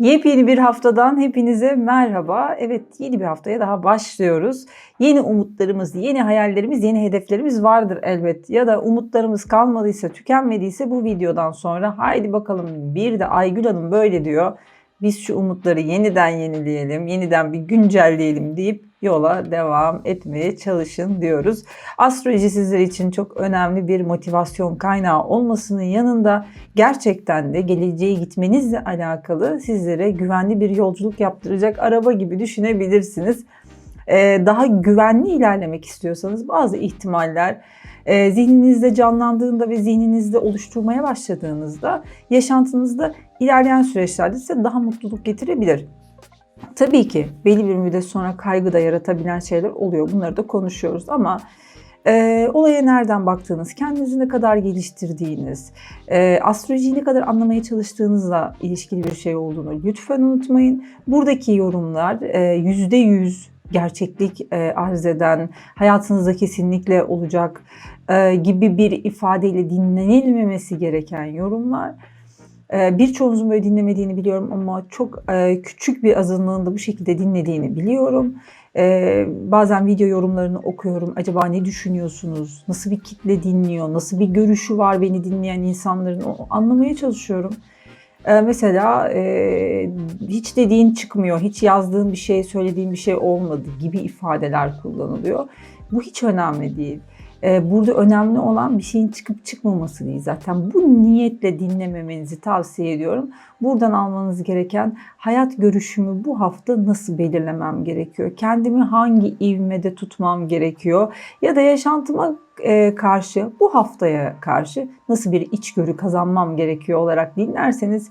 Yepyeni bir haftadan hepinize merhaba. Evet yeni bir haftaya daha başlıyoruz. Yeni umutlarımız, yeni hayallerimiz, yeni hedeflerimiz vardır elbet. Ya da umutlarımız kalmadıysa, tükenmediyse bu videodan sonra haydi bakalım bir de Aygül Hanım böyle diyor. Biz şu umutları yeniden yenileyelim, yeniden bir güncelleyelim deyip yola devam etmeye çalışın diyoruz. Astroloji sizler için çok önemli bir motivasyon kaynağı olmasının yanında gerçekten de geleceğe gitmenizle alakalı sizlere güvenli bir yolculuk yaptıracak araba gibi düşünebilirsiniz. Ee, daha güvenli ilerlemek istiyorsanız bazı ihtimaller e, zihninizde canlandığında ve zihninizde oluşturmaya başladığınızda yaşantınızda ilerleyen süreçlerde size daha mutluluk getirebilir. Tabii ki belli bir müddet sonra kaygı da yaratabilen şeyler oluyor. Bunları da konuşuyoruz ama e, olaya nereden baktığınız, kendinizi ne kadar geliştirdiğiniz, e, astrolojiyi ne kadar anlamaya çalıştığınızla ilişkili bir şey olduğunu lütfen unutmayın. Buradaki yorumlar e, yüzde yüz gerçeklik e, arz eden, hayatınızda kesinlikle olacak e, gibi bir ifadeyle dinlenilmemesi gereken yorumlar. E, birçoğunuzun böyle dinlemediğini biliyorum ama çok e, küçük bir azınlığın da bu şekilde dinlediğini biliyorum. E, bazen video yorumlarını okuyorum. Acaba ne düşünüyorsunuz? Nasıl bir kitle dinliyor? Nasıl bir görüşü var beni dinleyen insanların? O, anlamaya çalışıyorum. Mesela e, hiç dediğin çıkmıyor, hiç yazdığın bir şey, söylediğin bir şey olmadı gibi ifadeler kullanılıyor. Bu hiç önemli değil. E, burada önemli olan bir şeyin çıkıp çıkmaması değil zaten. Bu niyetle dinlememenizi tavsiye ediyorum. Buradan almanız gereken hayat görüşümü bu hafta nasıl belirlemem gerekiyor? Kendimi hangi ivmede tutmam gerekiyor? Ya da yaşantıma e, karşı, bu haftaya karşı nasıl bir içgörü kazanmam gerekiyor olarak dinlerseniz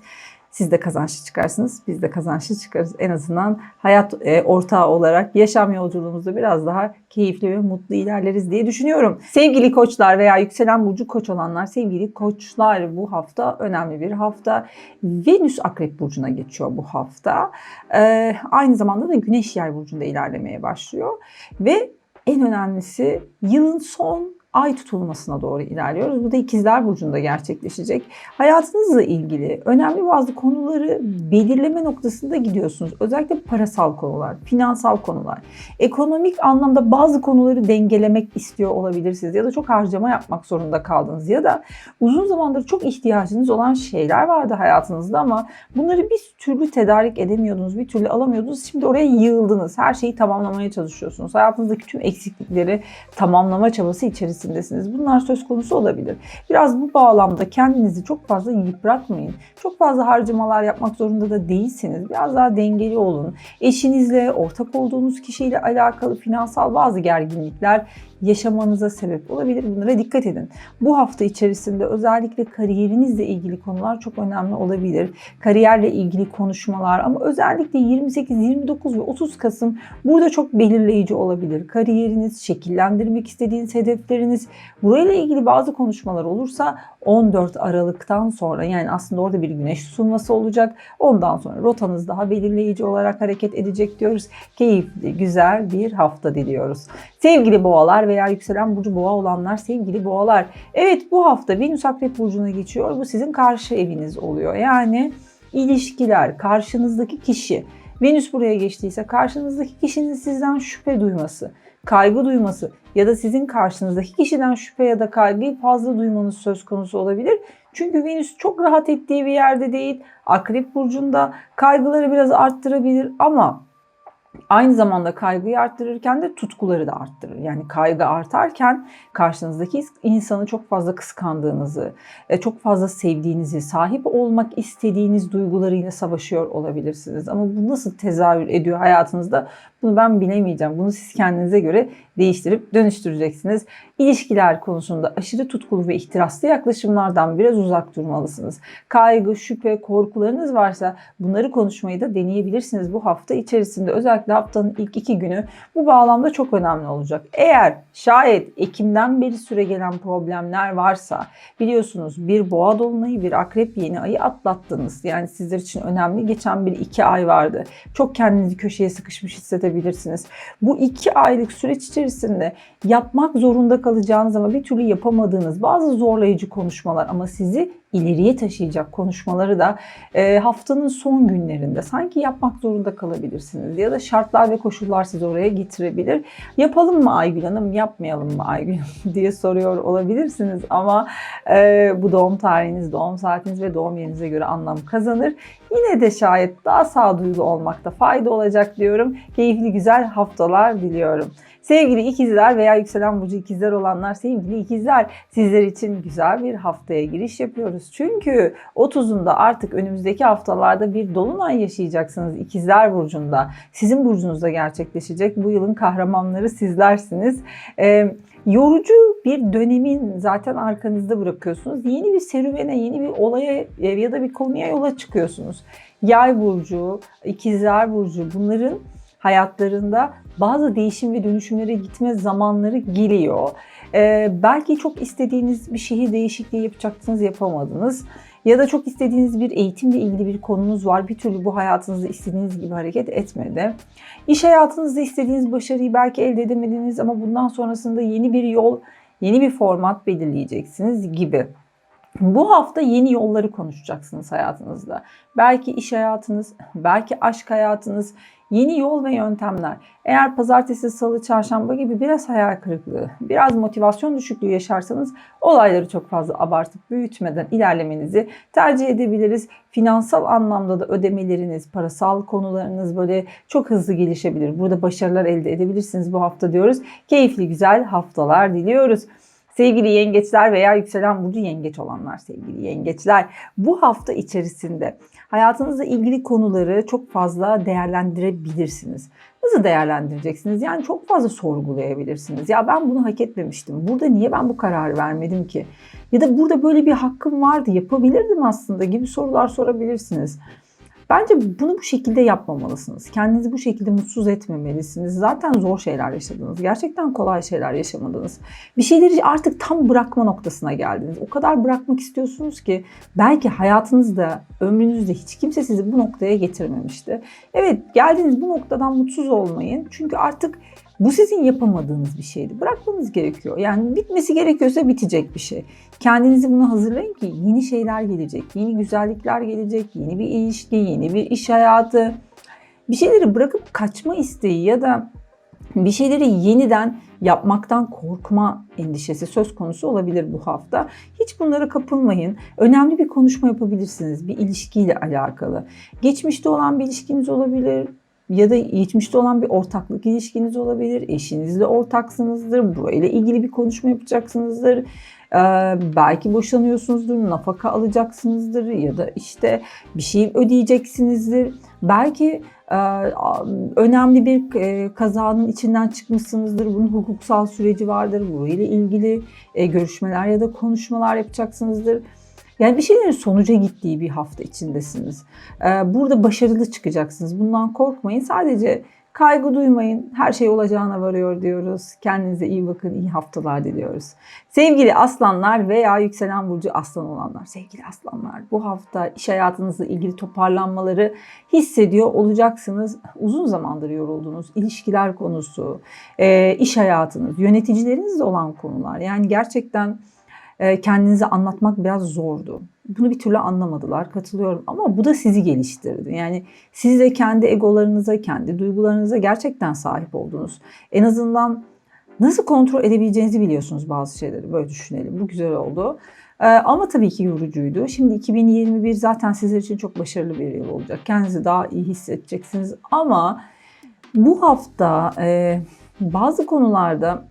siz de kazançlı çıkarsınız, biz de kazançlı çıkarız. En azından hayat e, ortağı olarak yaşam yolculuğumuzda biraz daha keyifli ve mutlu ilerleriz diye düşünüyorum. Sevgili koçlar veya yükselen burcu koç olanlar, sevgili koçlar bu hafta önemli bir hafta. Venüs akrep burcuna geçiyor bu hafta. E, aynı zamanda da güneş yay burcunda ilerlemeye başlıyor. Ve en önemlisi yılın son ay tutulmasına doğru ilerliyoruz. Bu da ikizler burcunda gerçekleşecek. Hayatınızla ilgili önemli bazı konuları belirleme noktasında gidiyorsunuz. Özellikle parasal konular, finansal konular. Ekonomik anlamda bazı konuları dengelemek istiyor olabilirsiniz ya da çok harcama yapmak zorunda kaldınız ya da uzun zamandır çok ihtiyacınız olan şeyler vardı hayatınızda ama bunları bir türlü tedarik edemiyordunuz, bir türlü alamıyordunuz. Şimdi oraya yığıldınız. Her şeyi tamamlamaya çalışıyorsunuz. Hayatınızdaki tüm eksiklikleri tamamlama çabası içerisinde içerisindesiniz. Bunlar söz konusu olabilir. Biraz bu bağlamda kendinizi çok fazla yıpratmayın. Çok fazla harcamalar yapmak zorunda da değilsiniz. Biraz daha dengeli olun. Eşinizle, ortak olduğunuz kişiyle alakalı finansal bazı gerginlikler yaşamanıza sebep olabilir. Bunlara dikkat edin. Bu hafta içerisinde özellikle kariyerinizle ilgili konular çok önemli olabilir. Kariyerle ilgili konuşmalar ama özellikle 28, 29 ve 30 Kasım burada çok belirleyici olabilir. Kariyeriniz, şekillendirmek istediğiniz hedefleriniz, burayla ilgili bazı konuşmalar olursa 14 Aralık'tan sonra yani aslında orada bir güneş sunması olacak. Ondan sonra rotanız daha belirleyici olarak hareket edecek diyoruz. Keyifli, güzel bir hafta diliyoruz. Sevgili boğalar veya yükselen burcu boğa olanlar, sevgili boğalar. Evet bu hafta Venüs Akrep Burcu'na geçiyor. Bu sizin karşı eviniz oluyor. Yani ilişkiler, karşınızdaki kişi. Venüs buraya geçtiyse karşınızdaki kişinin sizden şüphe duyması, kaygı duyması ya da sizin karşınızdaki kişiden şüphe ya da kaygıyı fazla duymanız söz konusu olabilir. Çünkü Venüs çok rahat ettiği bir yerde değil. Akrep burcunda kaygıları biraz arttırabilir ama Aynı zamanda kaygıyı arttırırken de tutkuları da arttırır. Yani kaygı artarken karşınızdaki insanı çok fazla kıskandığınızı, e, çok fazla sevdiğinizi, sahip olmak istediğiniz duygularıyla savaşıyor olabilirsiniz. Ama bu nasıl tezahür ediyor hayatınızda bunu ben bilemeyeceğim. Bunu siz kendinize göre değiştirip dönüştüreceksiniz. İlişkiler konusunda aşırı tutkulu ve ihtiraslı yaklaşımlardan biraz uzak durmalısınız. Kaygı, şüphe, korkularınız varsa bunları konuşmayı da deneyebilirsiniz bu hafta içerisinde. Özellikle haftanın ilk iki günü bu bağlamda çok önemli olacak. Eğer şayet Ekim'den beri süre gelen problemler varsa biliyorsunuz bir boğa dolunayı bir akrep yeni ayı atlattınız. Yani sizler için önemli geçen bir iki ay vardı. Çok kendinizi köşeye sıkışmış hissedebilirsiniz. Bu iki aylık süreç içerisinde yapmak zorunda kalacağınız ama bir türlü yapamadığınız bazı zorlayıcı konuşmalar ama sizi ileriye taşıyacak konuşmaları da e, haftanın son günlerinde sanki yapmak zorunda kalabilirsiniz ya da şartlar ve koşullar sizi oraya getirebilir. Yapalım mı Aygül Hanım, yapmayalım mı Aygül Hanım diye soruyor olabilirsiniz ama e, bu doğum tarihiniz, doğum saatiniz ve doğum yerinize göre anlam kazanır. Yine de şayet daha sağduyulu olmakta fayda olacak diyorum. Keyifli güzel haftalar diliyorum. Sevgili ikizler veya yükselen burcu ikizler olanlar, sevgili ikizler sizler için güzel bir haftaya giriş yapıyoruz. Çünkü 30'unda artık önümüzdeki haftalarda bir dolunay yaşayacaksınız ikizler burcunda. Sizin burcunuzda gerçekleşecek. Bu yılın kahramanları sizlersiniz. Ee, yorucu bir dönemin zaten arkanızda bırakıyorsunuz. Yeni bir serüvene, yeni bir olaya ya da bir konuya yola çıkıyorsunuz. Yay burcu, ikizler burcu bunların hayatlarında bazı değişim ve dönüşümlere gitme zamanları geliyor. Ee, belki çok istediğiniz bir şehir değişikliği yapacaksınız, yapamadınız. Ya da çok istediğiniz bir eğitimle ilgili bir konunuz var. Bir türlü bu hayatınızda istediğiniz gibi hareket etmedi. İş hayatınızda istediğiniz başarıyı belki elde edemediniz ama bundan sonrasında yeni bir yol, yeni bir format belirleyeceksiniz gibi. Bu hafta yeni yolları konuşacaksınız hayatınızda. Belki iş hayatınız, belki aşk hayatınız, yeni yol ve yöntemler. Eğer pazartesi, salı, çarşamba gibi biraz hayal kırıklığı, biraz motivasyon düşüklüğü yaşarsanız olayları çok fazla abartıp büyütmeden ilerlemenizi tercih edebiliriz. Finansal anlamda da ödemeleriniz, parasal konularınız böyle çok hızlı gelişebilir. Burada başarılar elde edebilirsiniz bu hafta diyoruz. Keyifli güzel haftalar diliyoruz. Sevgili yengeçler veya yükselen burcu yengeç olanlar sevgili yengeçler bu hafta içerisinde hayatınızla ilgili konuları çok fazla değerlendirebilirsiniz. Nasıl değerlendireceksiniz? Yani çok fazla sorgulayabilirsiniz. Ya ben bunu hak etmemiştim. Burada niye ben bu kararı vermedim ki? Ya da burada böyle bir hakkım vardı, yapabilirdim aslında gibi sorular sorabilirsiniz. Bence bunu bu şekilde yapmamalısınız. Kendinizi bu şekilde mutsuz etmemelisiniz. Zaten zor şeyler yaşadınız. Gerçekten kolay şeyler yaşamadınız. Bir şeyleri artık tam bırakma noktasına geldiniz. O kadar bırakmak istiyorsunuz ki belki hayatınızda, ömrünüzde hiç kimse sizi bu noktaya getirmemişti. Evet, geldiğiniz bu noktadan mutsuz olmayın. Çünkü artık bu sizin yapamadığınız bir şeydi. Bırakmanız gerekiyor. Yani bitmesi gerekiyorsa bitecek bir şey. Kendinizi buna hazırlayın ki yeni şeyler gelecek. Yeni güzellikler gelecek. Yeni bir ilişki, yeni bir iş hayatı. Bir şeyleri bırakıp kaçma isteği ya da bir şeyleri yeniden yapmaktan korkma endişesi söz konusu olabilir bu hafta. Hiç bunlara kapılmayın. Önemli bir konuşma yapabilirsiniz bir ilişkiyle alakalı. Geçmişte olan bir ilişkiniz olabilir, ya da geçmişte olan bir ortaklık ilişkiniz olabilir. Eşinizle ortaksınızdır. Burayla ilgili bir konuşma yapacaksınızdır. Ee, belki boşanıyorsunuzdur, nafaka alacaksınızdır ya da işte bir şey ödeyeceksinizdir. Belki e, önemli bir e, kazanın içinden çıkmışsınızdır. Bunun hukuksal süreci vardır. Burayla ilgili e, görüşmeler ya da konuşmalar yapacaksınızdır. Yani bir şeylerin sonuca gittiği bir hafta içindesiniz. Ee, burada başarılı çıkacaksınız. Bundan korkmayın. Sadece kaygı duymayın. Her şey olacağına varıyor diyoruz. Kendinize iyi bakın. iyi haftalar diliyoruz. Sevgili aslanlar veya yükselen burcu aslan olanlar, sevgili aslanlar bu hafta iş hayatınızla ilgili toparlanmaları hissediyor olacaksınız. Uzun zamandır yoruldunuz. İlişkiler konusu, e, iş hayatınız, yöneticilerinizle olan konular. Yani gerçekten kendinizi anlatmak biraz zordu. Bunu bir türlü anlamadılar, katılıyorum. Ama bu da sizi geliştirdi. Yani siz de kendi egolarınıza, kendi duygularınıza gerçekten sahip oldunuz. En azından nasıl kontrol edebileceğinizi biliyorsunuz bazı şeyleri. Böyle düşünelim. Bu güzel oldu. Ee, ama tabii ki yorucuydu. Şimdi 2021 zaten sizler için çok başarılı bir yıl olacak. Kendinizi daha iyi hissedeceksiniz. Ama bu hafta e, bazı konularda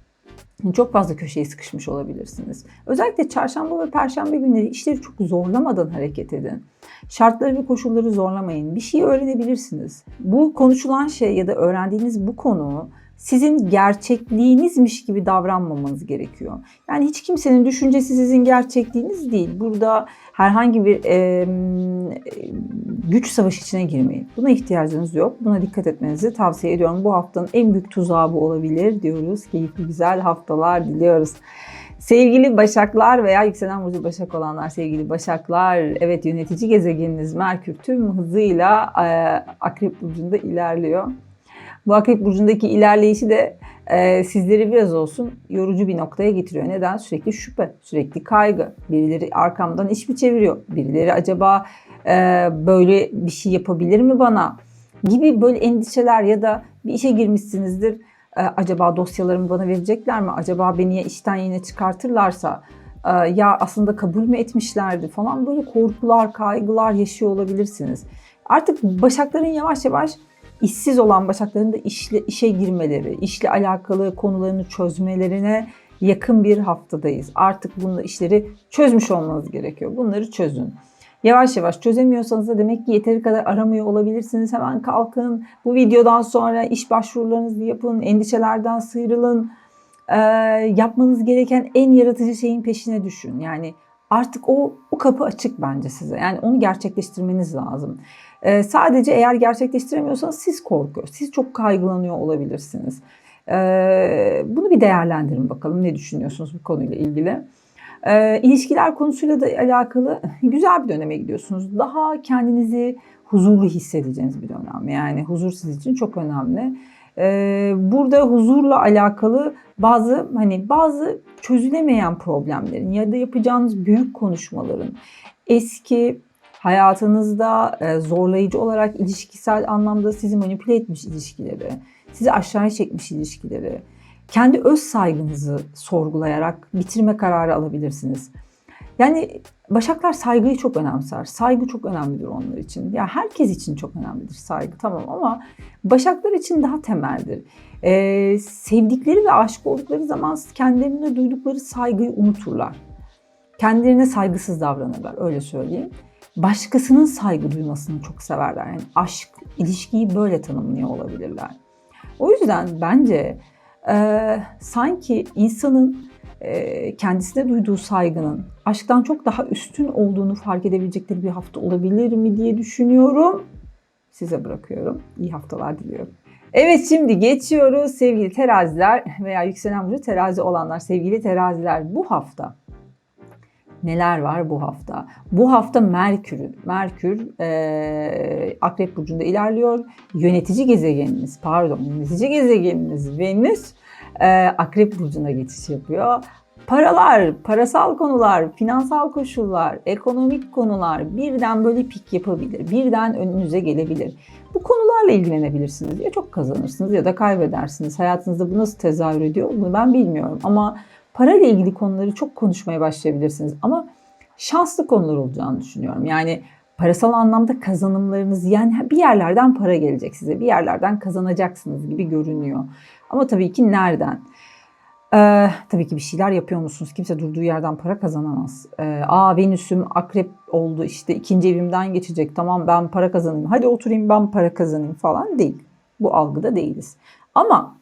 çok fazla köşeye sıkışmış olabilirsiniz. Özellikle çarşamba ve perşembe günleri işleri çok zorlamadan hareket edin. Şartları ve koşulları zorlamayın. Bir şey öğrenebilirsiniz. Bu konuşulan şey ya da öğrendiğiniz bu konu sizin gerçekliğinizmiş gibi davranmamanız gerekiyor. Yani hiç kimsenin düşüncesi sizin gerçekliğiniz değil. Burada herhangi bir e, güç savaşı içine girmeyin. Buna ihtiyacınız yok. Buna dikkat etmenizi tavsiye ediyorum. Bu haftanın en büyük tuzağı bu olabilir diyoruz. Keyifli güzel haftalar diliyoruz. Sevgili Başaklar veya yükselen burcu Başak olanlar sevgili Başaklar, evet yönetici gezegeniniz Merkür tüm hızıyla e, Akrep burcunda ilerliyor. Bu Akrep burcundaki ilerleyişi de e, sizleri biraz olsun yorucu bir noktaya getiriyor. Neden? Sürekli şüphe, sürekli kaygı. Birileri arkamdan iş mi çeviriyor? Birileri acaba e, böyle bir şey yapabilir mi bana? Gibi böyle endişeler ya da bir işe girmişsinizdir. E, acaba dosyalarımı bana verecekler mi? Acaba beni işten yine çıkartırlarsa e, ya aslında kabul mü etmişlerdi falan böyle korkular, kaygılar yaşıyor olabilirsiniz. Artık başakların yavaş yavaş işsiz olan başakların da işle, işe girmeleri, işle alakalı konularını çözmelerine yakın bir haftadayız. Artık bunda işleri çözmüş olmanız gerekiyor. Bunları çözün. Yavaş yavaş çözemiyorsanız da demek ki yeteri kadar aramıyor olabilirsiniz. Hemen kalkın. Bu videodan sonra iş başvurularınızı yapın. Endişelerden sıyrılın. Ee, yapmanız gereken en yaratıcı şeyin peşine düşün. Yani artık o, o kapı açık bence size. Yani onu gerçekleştirmeniz lazım. Ee, sadece eğer gerçekleştiremiyorsanız siz korkuyor. Siz çok kaygılanıyor olabilirsiniz. Ee, bunu bir değerlendirin bakalım. Ne düşünüyorsunuz bu konuyla ilgili? E, ilişkiler konusuyla da alakalı güzel bir döneme gidiyorsunuz. Daha kendinizi huzurlu hissedeceğiniz bir dönem. Yani huzur sizin için çok önemli. E, burada huzurla alakalı bazı hani bazı çözülemeyen problemlerin ya da yapacağınız büyük konuşmaların eski hayatınızda e, zorlayıcı olarak ilişkisel anlamda sizi manipüle etmiş ilişkileri, sizi aşağıya çekmiş ilişkileri, kendi öz saygınızı sorgulayarak bitirme kararı alabilirsiniz. Yani Başaklar saygıyı çok önemser. Saygı çok önemlidir onlar için. Ya yani herkes için çok önemlidir saygı tamam ama Başaklar için daha temeldir. Ee, sevdikleri ve aşık oldukları zaman kendilerine duydukları saygıyı unuturlar. Kendilerine saygısız davranırlar öyle söyleyeyim. Başkasının saygı duymasını çok severler. Yani aşk, ilişkiyi böyle tanımlıyor olabilirler. O yüzden bence e, sanki insanın e, kendisine duyduğu saygının aşktan çok daha üstün olduğunu fark edebilecekleri bir hafta olabilir mi diye düşünüyorum. Size bırakıyorum. İyi haftalar diliyorum. Evet şimdi geçiyoruz sevgili teraziler veya yükselen burcu terazi olanlar sevgili teraziler bu hafta neler var bu hafta? Bu hafta Merkür, Merkür e, Akrep Burcu'nda ilerliyor. Yönetici gezegeniniz, pardon yönetici gezegeniniz Venüs e, Akrep Burcu'na geçiş yapıyor. Paralar, parasal konular, finansal koşullar, ekonomik konular birden böyle pik yapabilir. Birden önünüze gelebilir. Bu konularla ilgilenebilirsiniz. Ya çok kazanırsınız ya da kaybedersiniz. Hayatınızda bu nasıl tezahür ediyor bunu ben bilmiyorum. Ama parayla ilgili konuları çok konuşmaya başlayabilirsiniz. Ama şanslı konular olacağını düşünüyorum. Yani parasal anlamda kazanımlarınız yani bir yerlerden para gelecek size. Bir yerlerden kazanacaksınız gibi görünüyor. Ama tabii ki nereden? Ee, tabii ki bir şeyler yapıyor musunuz? Kimse durduğu yerden para kazanamaz. Ee, Aa Venüs'üm akrep oldu işte ikinci evimden geçecek. Tamam ben para kazanayım. Hadi oturayım ben para kazanayım falan değil. Bu algıda değiliz. Ama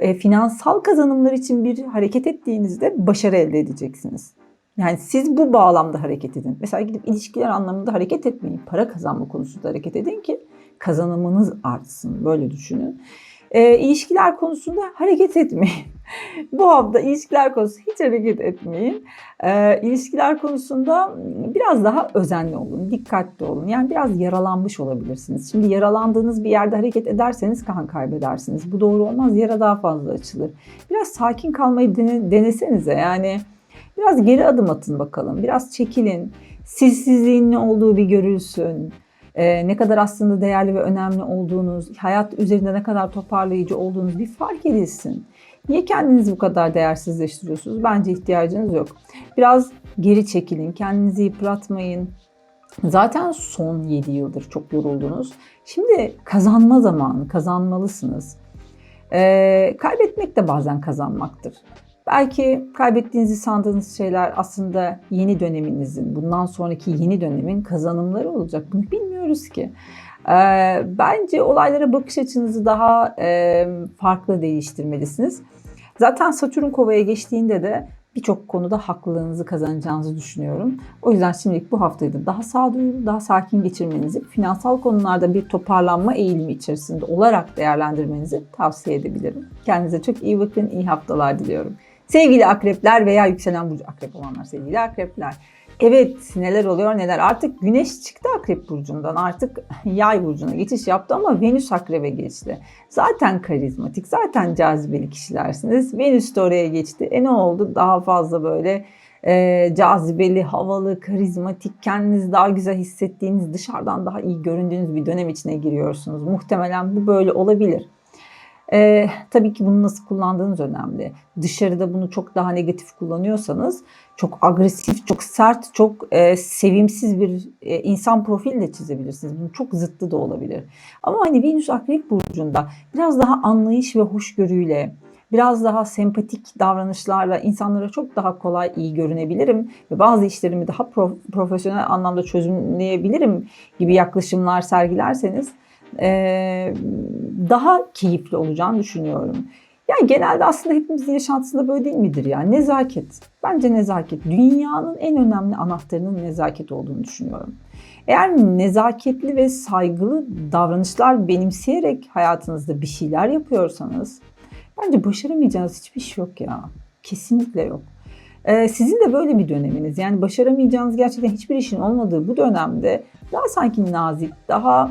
e, finansal kazanımlar için bir hareket ettiğinizde başarı elde edeceksiniz. Yani siz bu bağlamda hareket edin. Mesela gidip ilişkiler anlamında hareket etmeyin. Para kazanma konusunda hareket edin ki kazanımınız artsın. Böyle düşünün. E, ilişkiler konusunda hareket etmeyin. Bu hafta ilişkiler konusu hiç hareket etmeyin. E, ilişkiler konusunda biraz daha özenli olun, dikkatli olun. Yani biraz yaralanmış olabilirsiniz. Şimdi yaralandığınız bir yerde hareket ederseniz kan kaybedersiniz. Bu doğru olmaz. Yara daha fazla açılır. Biraz sakin kalmayı dene, denesenize. Yani biraz geri adım atın bakalım. Biraz çekilin. Sizsizliğin ne olduğu bir görülsün e, ne kadar aslında değerli ve önemli olduğunuz, hayat üzerinde ne kadar toparlayıcı olduğunuz bir fark edilsin. Niye kendinizi bu kadar değersizleştiriyorsunuz? Bence ihtiyacınız yok. Biraz geri çekilin, kendinizi yıpratmayın. Zaten son 7 yıldır çok yoruldunuz. Şimdi kazanma zamanı, kazanmalısınız. Ee, kaybetmek de bazen kazanmaktır. Belki kaybettiğinizi sandığınız şeyler aslında yeni döneminizin, bundan sonraki yeni dönemin kazanımları olacak. Bunu bilmiyoruz ki. Ee, bence olaylara bakış açınızı daha e, farklı değiştirmelisiniz. Zaten Satürn kovaya geçtiğinde de birçok konuda haklılığınızı kazanacağınızı düşünüyorum. O yüzden şimdilik bu haftayı da daha sağduyulu, daha sakin geçirmenizi, finansal konularda bir toparlanma eğilimi içerisinde olarak değerlendirmenizi tavsiye edebilirim. Kendinize çok iyi bakın, iyi haftalar diliyorum. Sevgili akrepler veya yükselen burcu akrep olanlar sevgili akrepler. Evet neler oluyor neler. Artık güneş çıktı akrep burcundan artık yay burcuna geçiş yaptı ama Venüs akrebe geçti. Zaten karizmatik zaten cazibeli kişilersiniz. Venüs de oraya geçti. E ne oldu daha fazla böyle e, cazibeli, havalı, karizmatik, kendinizi daha güzel hissettiğiniz, dışarıdan daha iyi göründüğünüz bir dönem içine giriyorsunuz. Muhtemelen bu böyle olabilir. Ee, tabii ki bunu nasıl kullandığınız önemli. Dışarıda bunu çok daha negatif kullanıyorsanız çok agresif, çok sert, çok e, sevimsiz bir e, insan profili de çizebilirsiniz. Bunun çok zıttı da olabilir. Ama hani Venüs Akrep Burcu'nda biraz daha anlayış ve hoşgörüyle, biraz daha sempatik davranışlarla insanlara çok daha kolay iyi görünebilirim ve bazı işlerimi daha pro- profesyonel anlamda çözümleyebilirim gibi yaklaşımlar sergilerseniz e, daha keyifli olacağını düşünüyorum. Yani genelde aslında hepimizin yaşantısında böyle değil midir ya? Nezaket. Bence nezaket. Dünyanın en önemli anahtarının nezaket olduğunu düşünüyorum. Eğer nezaketli ve saygılı davranışlar benimseyerek hayatınızda bir şeyler yapıyorsanız bence başaramayacağınız hiçbir şey yok ya. Kesinlikle yok. Ee, sizin de böyle bir döneminiz. Yani başaramayacağınız gerçekten hiçbir işin olmadığı bu dönemde daha sanki nazik, daha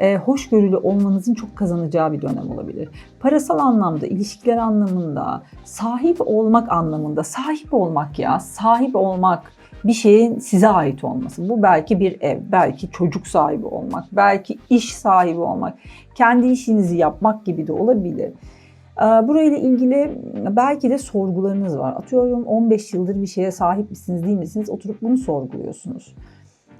e, hoşgörülü olmanızın çok kazanacağı bir dönem olabilir. Parasal anlamda, ilişkiler anlamında, sahip olmak anlamında, sahip olmak ya, sahip olmak bir şeyin size ait olması. Bu belki bir ev, belki çocuk sahibi olmak, belki iş sahibi olmak, kendi işinizi yapmak gibi de olabilir. Ee, burayla ilgili belki de sorgularınız var. Atıyorum 15 yıldır bir şeye sahip misiniz değil misiniz? Oturup bunu sorguluyorsunuz.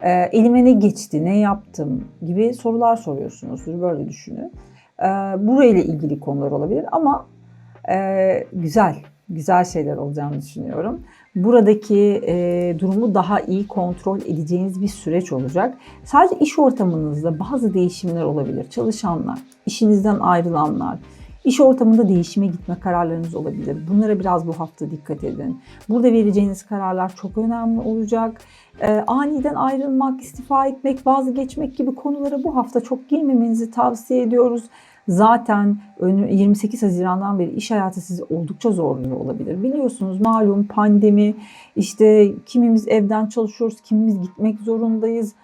E, elime ne geçti, ne yaptım gibi sorular soruyorsunuzdur. Böyle düşünün. E, burayla ilgili konular olabilir ama e, güzel, güzel şeyler olacağını düşünüyorum. Buradaki e, durumu daha iyi kontrol edeceğiniz bir süreç olacak. Sadece iş ortamınızda bazı değişimler olabilir. Çalışanlar, işinizden ayrılanlar, İş ortamında değişime gitme kararlarınız olabilir. Bunlara biraz bu hafta dikkat edin. Burada vereceğiniz kararlar çok önemli olacak. Ee, aniden ayrılmak, istifa etmek, vazgeçmek gibi konulara bu hafta çok girmemenizi tavsiye ediyoruz. Zaten 28 Haziran'dan beri iş hayatı sizi oldukça zorluyor olabilir. Biliyorsunuz malum pandemi, işte kimimiz evden çalışıyoruz, kimimiz gitmek zorundayız.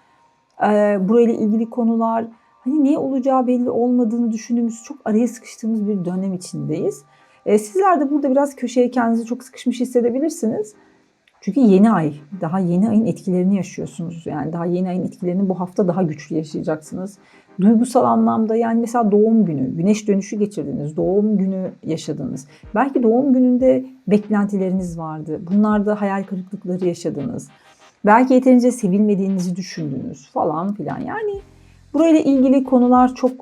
Ee, burayla ilgili konular, hani ne olacağı belli olmadığını düşündüğümüz, çok araya sıkıştığımız bir dönem içindeyiz. Ee, sizler de burada biraz köşeye kendinizi çok sıkışmış hissedebilirsiniz. Çünkü yeni ay, daha yeni ayın etkilerini yaşıyorsunuz. Yani daha yeni ayın etkilerini bu hafta daha güçlü yaşayacaksınız. Duygusal anlamda yani mesela doğum günü, güneş dönüşü geçirdiniz, doğum günü yaşadınız. Belki doğum gününde beklentileriniz vardı. Bunlarda hayal kırıklıkları yaşadınız. Belki yeterince sevilmediğinizi düşündünüz falan filan. Yani burayla ilgili konular çok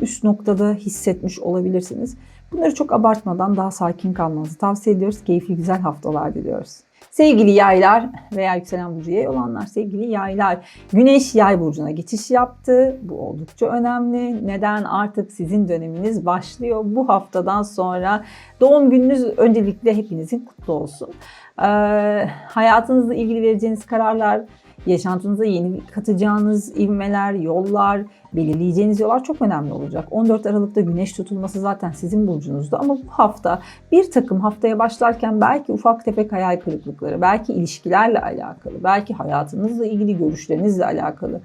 üst noktada hissetmiş olabilirsiniz. Bunları çok abartmadan daha sakin kalmanızı tavsiye ediyoruz. Keyifli güzel haftalar diliyoruz. Sevgili yaylar veya yükselen burcu yay olanlar, sevgili yaylar. Güneş yay burcuna geçiş yaptı. Bu oldukça önemli. Neden? Artık sizin döneminiz başlıyor. Bu haftadan sonra doğum gününüz öncelikle hepinizin kutlu olsun. Ee, hayatınızla ilgili vereceğiniz kararlar, yaşantınıza yeni katacağınız ivmeler, yollar, belirleyeceğiniz yollar çok önemli olacak. 14 Aralık'ta güneş tutulması zaten sizin burcunuzda ama bu hafta bir takım haftaya başlarken belki ufak tefek hayal kırıklıkları, belki ilişkilerle alakalı, belki hayatınızla ilgili görüşlerinizle alakalı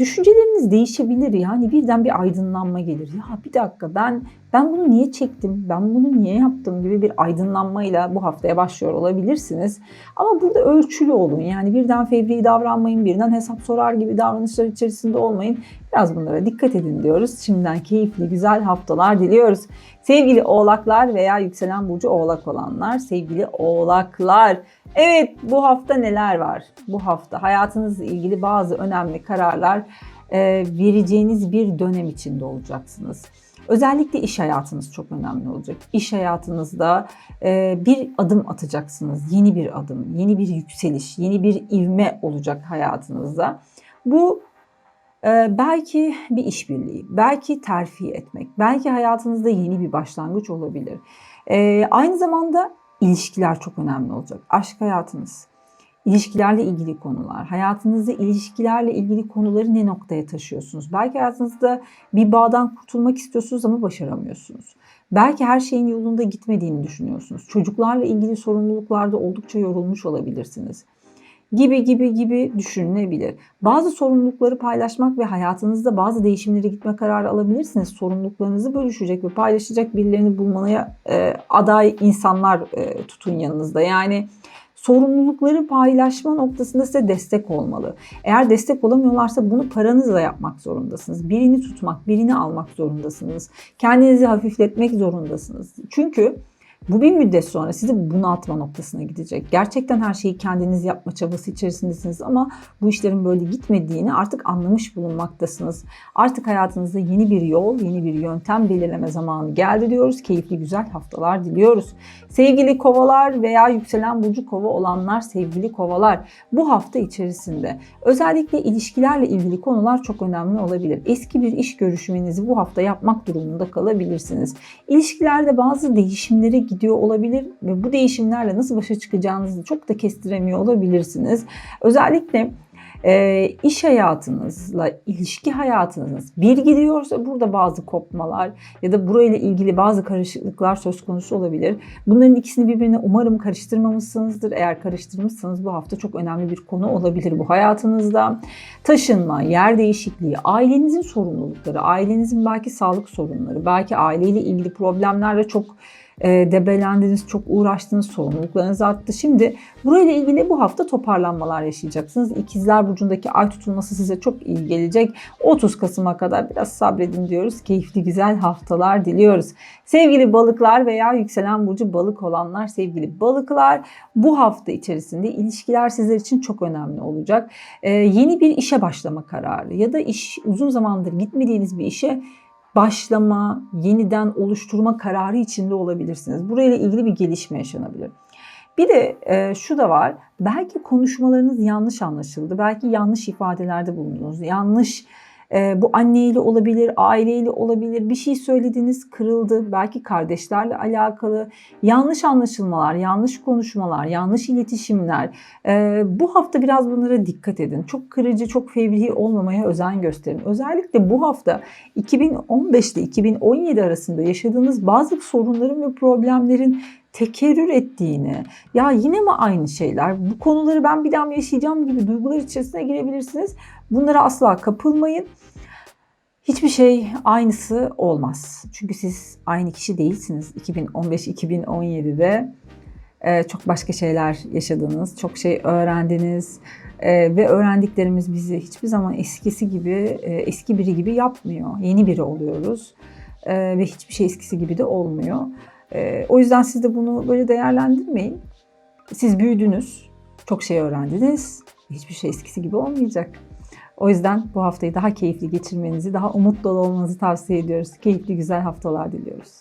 düşünceleriniz değişebilir yani birden bir aydınlanma gelir. Ya bir dakika ben ben bunu niye çektim? Ben bunu niye yaptım gibi bir aydınlanmayla bu haftaya başlıyor olabilirsiniz. Ama burada ölçülü olun. Yani birden fevri davranmayın, birden hesap sorar gibi davranışlar içerisinde olmayın. Biraz bunlara dikkat edin diyoruz. Şimdiden keyifli, güzel haftalar diliyoruz. Sevgili oğlaklar veya yükselen burcu oğlak olanlar, sevgili oğlaklar. Evet bu hafta neler var? Bu hafta hayatınızla ilgili bazı önemli kararlar vereceğiniz bir dönem içinde olacaksınız. Özellikle iş hayatınız çok önemli olacak. İş hayatınızda e, bir adım atacaksınız. Yeni bir adım, yeni bir yükseliş, yeni bir ivme olacak hayatınızda. Bu e, belki bir işbirliği, belki terfi etmek, belki hayatınızda yeni bir başlangıç olabilir. E, aynı zamanda ilişkiler çok önemli olacak. Aşk hayatınız, ilişkilerle ilgili konular, hayatınızda ilişkilerle ilgili konuları ne noktaya taşıyorsunuz? Belki hayatınızda bir bağdan kurtulmak istiyorsunuz ama başaramıyorsunuz. Belki her şeyin yolunda gitmediğini düşünüyorsunuz. Çocuklarla ilgili sorumluluklarda oldukça yorulmuş olabilirsiniz. gibi gibi gibi düşünülebilir. Bazı sorumlulukları paylaşmak ve hayatınızda bazı değişimlere gitme kararı alabilirsiniz. Sorumluluklarınızı bölüşecek ve paylaşacak birilerini bulmaya e, aday insanlar e, tutun yanınızda. Yani sorumlulukları paylaşma noktasında size destek olmalı. Eğer destek olamıyorlarsa bunu paranızla yapmak zorundasınız. Birini tutmak, birini almak zorundasınız. Kendinizi hafifletmek zorundasınız. Çünkü bu bir müddet sonra sizi bunaltma noktasına gidecek. Gerçekten her şeyi kendiniz yapma çabası içerisindesiniz ama bu işlerin böyle gitmediğini artık anlamış bulunmaktasınız. Artık hayatınızda yeni bir yol, yeni bir yöntem belirleme zamanı geldi diyoruz. Keyifli güzel haftalar diliyoruz. Sevgili kovalar veya yükselen burcu kova olanlar, sevgili kovalar bu hafta içerisinde özellikle ilişkilerle ilgili konular çok önemli olabilir. Eski bir iş görüşmenizi bu hafta yapmak durumunda kalabilirsiniz. İlişkilerde bazı değişimlere gidiyor olabilir ve bu değişimlerle nasıl başa çıkacağınızı çok da kestiremiyor olabilirsiniz. Özellikle e, iş hayatınızla ilişki hayatınız bir gidiyorsa burada bazı kopmalar ya da burayla ilgili bazı karışıklıklar söz konusu olabilir. Bunların ikisini birbirine umarım karıştırmamışsınızdır. Eğer karıştırmışsanız bu hafta çok önemli bir konu olabilir bu hayatınızda. Taşınma, yer değişikliği, ailenizin sorumlulukları, ailenizin belki sağlık sorunları, belki aileyle ilgili problemlerle çok debelendiniz, çok uğraştınız, sorumluluklarınız arttı. Şimdi burayla ilgili bu hafta toparlanmalar yaşayacaksınız. İkizler Burcu'ndaki ay tutulması size çok iyi gelecek. 30 Kasım'a kadar biraz sabredin diyoruz. Keyifli güzel haftalar diliyoruz. Sevgili balıklar veya yükselen burcu balık olanlar, sevgili balıklar bu hafta içerisinde ilişkiler sizler için çok önemli olacak. Ee, yeni bir işe başlama kararı ya da iş uzun zamandır gitmediğiniz bir işe başlama, yeniden oluşturma kararı içinde olabilirsiniz. Burayla ilgili bir gelişme yaşanabilir. Bir de e, şu da var. Belki konuşmalarınız yanlış anlaşıldı. Belki yanlış ifadelerde bulundunuz. Yanlış bu anneyle olabilir, aileyle olabilir. Bir şey söylediniz, kırıldı. Belki kardeşlerle alakalı. Yanlış anlaşılmalar, yanlış konuşmalar, yanlış iletişimler. E, bu hafta biraz bunlara dikkat edin. Çok kırıcı, çok fevri olmamaya özen gösterin. Özellikle bu hafta 2015 ile 2017 arasında yaşadığınız bazı sorunların ve problemlerin tekerrür ettiğini, ya yine mi aynı şeyler, bu konuları ben bir daha mı yaşayacağım gibi duygular içerisine girebilirsiniz. Bunlara asla kapılmayın. Hiçbir şey aynısı olmaz. Çünkü siz aynı kişi değilsiniz. 2015-2017'de e, çok başka şeyler yaşadınız, çok şey öğrendiniz e, ve öğrendiklerimiz bizi hiçbir zaman eskisi gibi, e, eski biri gibi yapmıyor. Yeni biri oluyoruz ve hiçbir şey eskisi gibi de olmuyor. O yüzden siz de bunu böyle değerlendirmeyin. Siz büyüdünüz, çok şey öğrendiniz. Hiçbir şey eskisi gibi olmayacak. O yüzden bu haftayı daha keyifli geçirmenizi, daha umut dolu olmanızı tavsiye ediyoruz. Keyifli güzel haftalar diliyoruz.